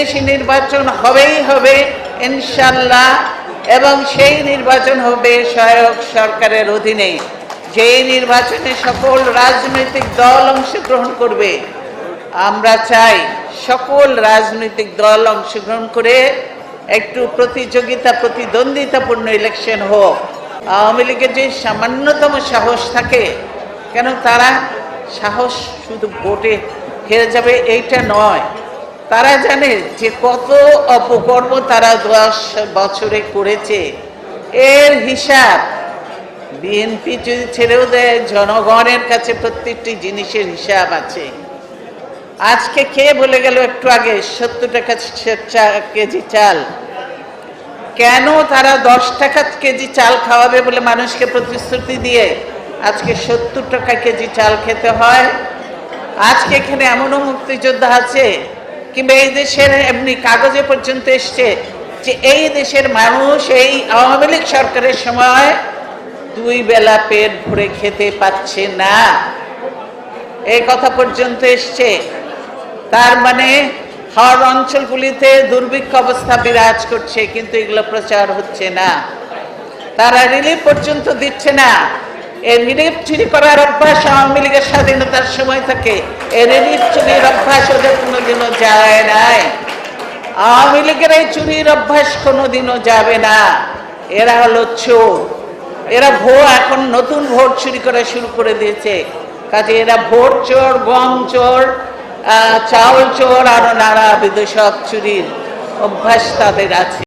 দেশে নির্বাচন হবেই হবে, ইনশাল্লাহ। এবং সেই নির্বাচন হবে সহায়ক সরকারের অধীনে। যেই নির্বাচনে সকল রাজনৈতিক দল অংশগ্রহণ করবে, আমরা চাই সকল রাজনৈতিক দল অংশগ্রহণ করে একটু প্রতিযোগিতা, প্রতিদ্বন্দ্বিতাপূর্ণ ইলেকশন হোক। আওয়ামী লীগের যে সামান্যতম সাহস থাকে, কেন তারা সাহস শুধু ভোটে হেরে যাবে, এইটা নয়। তারা জানে যে কত অপকর্ম তারা দশ বছরে করেছে। এর হিসাব বিএনপি যদি ছেড়েও দেয়, জনগণের কাছে প্রত্যেকটি জিনিসের হিসাব আছে। আজকে কে বলে গেল একটু আগে, সত্তর টাকা কেজি চাল। কেন তারা দশ টাকা কেজি চাল খাওয়াবে বলে মানুষকে প্রতিশ্রুতি দিয়ে আজকে সত্তর টাকা কেজি চাল খেতে হয়? আজকে এখানে এমনও মুক্তিযোদ্ধা আছে কিংবা এই দেশের এমনি কাগজে পর্যন্ত এসছে যে এই দেশের মানুষ, এই আওয়ামী লীগ সরকারের সময় দুই বেলা পেট ভরে খেতে পাচ্ছে না। এই কথা পর্যন্ত এসছে। তার মানে হর অঞ্চলগুলিতে দুর্ভিক্ষ অবস্থা বিরাজ করছে, কিন্তু এগুলো প্রচার হচ্ছে না। তারা রিলিফ পর্যন্ত দিচ্ছে না। রিলিফ চুরি করার অভ্যাস আওয়ামী লীগের স্বাধীনতার সময় থেকে। এই রিলিফ চুরির অভ্যাস ওদের কোনোদিনও যায় নাই। আওয়ামী লীগের এই চুরির অভ্যাস কোনোদিনও যাবে না। এরা হলো চোর। এরা ভোট এখন নতুন ভোট চুরি করা শুরু করে দিয়েছে। কাজে এরা ভোট চোর, গম চোর চাউল চোর, আরও নানা বিধ চুরির অভ্যাস তাদের আছে।